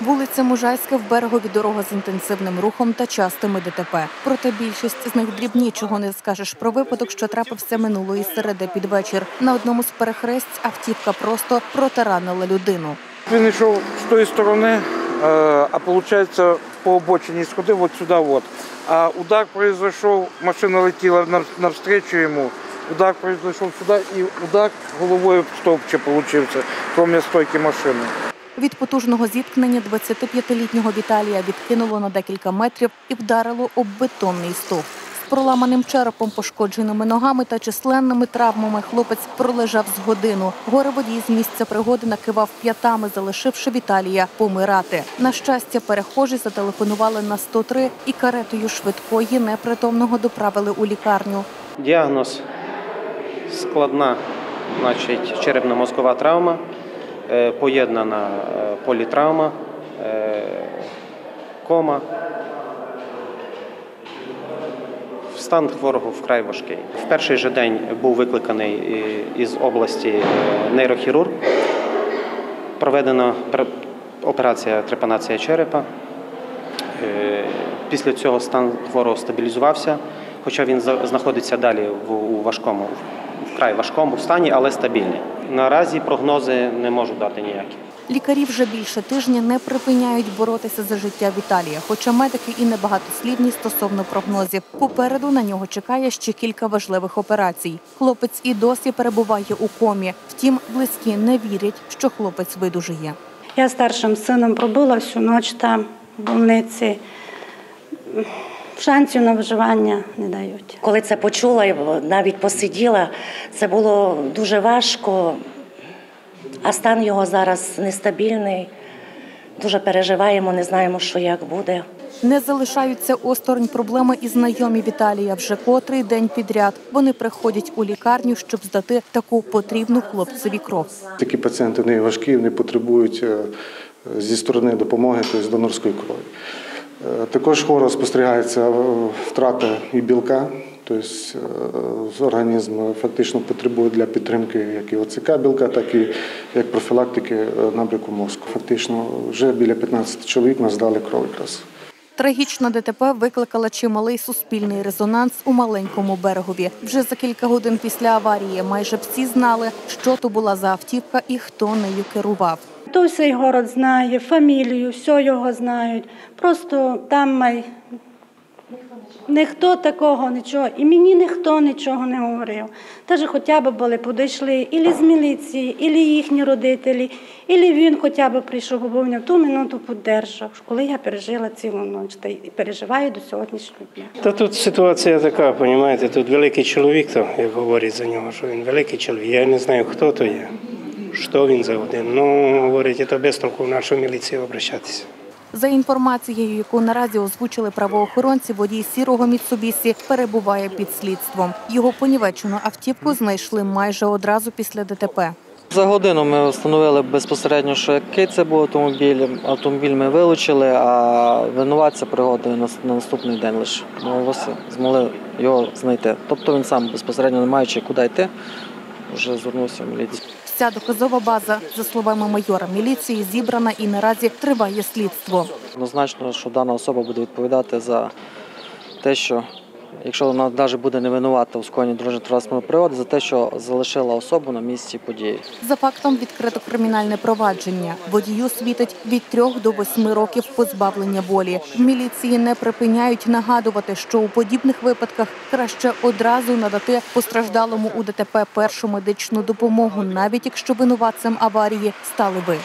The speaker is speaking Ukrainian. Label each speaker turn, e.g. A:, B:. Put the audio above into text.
A: Вулиця Мужайська в берегові дорога з інтенсивним рухом та частими ДТП. Проте більшість з них дрібні, чого не скажеш про випадок, що трапився минулої середи під вечір. На одному з перехресть автівка просто протаранила людину.
B: Він йшов з тої сторони, е, а виходить, по обочині сходив от сюди. От. А удар произойшов, машина летіла нав- навстречу йому. Удар произойшов сюди і удар головою в стовпче получився, кроме стойки машини.
A: Від потужного зіткнення 25-літнього Віталія відкинуло на декілька метрів і вдарило об бетонний стовп. З проламаним черепом, пошкодженими ногами та численними травмами хлопець пролежав з годину. Горе водій з місця пригоди накивав п'ятами, залишивши Віталія помирати. На щастя, перехожі зателефонували на 103 і каретою швидкої непритомного доправили у лікарню.
C: Діагноз складна, значить, черепно-мозкова травма, поєднана е, політравма, е, кома. Стан хворого вкрай важкий. В перший же день був викликаний е, із області е, нейрохірург. Проведена пер- операція трепанація черепа. Е, Після цього стан хворого стабілізувався, хоча він знаходиться далі у важкому, вкрай важкому стані, але стабільний. Наразі прогнози не можу дати ніякі.
A: Лікарі вже більше тижня не припиняють боротися за життя Віталія, хоча медики і небагатослівні стосовно прогнозів. Попереду на нього чекає ще кілька важливих операцій. Хлопець і досі перебуває у комі. Втім, близькі не вірять, що хлопець видужує.
D: Я старшим сином пробула всю ніч там, в больниці. Шансів на виживання не дають.
E: Коли це почула, навіть посиділа, це було дуже важко, а стан його зараз нестабільний. Дуже переживаємо, не знаємо, що як буде.
A: Не залишаються осторонь проблеми і знайомі Віталія. Вже котрий день підряд вони приходять у лікарню, щоб здати таку потрібну хлопцеві кров.
F: Такі пацієнти вони важкі, вони потребують е, зі сторони допомоги, тобто з донорської крові. Е, Також хворо спостерігається втрата і білка, тобто е, організм фактично потребує для підтримки як і ОЦК білка, так і як профілактики е, набряку мозку. Фактично вже біля 15 чоловік нас здали кров якраз.
A: Трагічна ДТП викликала чималий суспільний резонанс у маленькому берегові. Вже за кілька годин після аварії майже всі знали, що то була за автівка і хто нею керував.
D: То цей город знає, фамілію, все його знають. Просто там май... ніхто такого нічого. І мені ніхто нічого не говорив. Теж хоча б були підійшли ілі з міліції, ілі їхні родителі, ілі він хоча б прийшов, бо в ту минуту піддержав, коли я пережила цілу ніч та й переживаю до сьогоднішнього дня.
G: Та тут ситуація така, розумієте, тут великий чоловік, то, як говорять за нього, що він великий чоловік. Я не знаю, хто то є, що він за один. Ну, говорить, це без толку в нашу міліцію обращатися.
A: За інформацією, яку наразі озвучили правоохоронці, водій сірого Міцубісі перебуває під слідством. Його понівечену автівку знайшли майже одразу після ДТП.
H: За годину ми встановили безпосередньо, що який це був автомобіль. Автомобіль ми вилучили, а винуватця пригоди на на наступний день лише Ми змогли його знайти. Тобто він сам безпосередньо не маючи куди йти, вже звернувся в міліцію.
A: Вся доказова база, за словами майора міліції, зібрана і наразі триває слідство.
H: Однозначно, що дана особа буде відповідати за те, що якщо вона навіть буде не винувата у скоєнні дорожньо-транспортної пригоди, за те, що залишила особу на місці події.
A: За фактом відкрито кримінальне провадження. Водію світить від трьох до восьми років позбавлення волі. В міліції не припиняють нагадувати, що у подібних випадках краще одразу надати постраждалому у ДТП першу медичну допомогу, навіть якщо винуватцем аварії стали ви.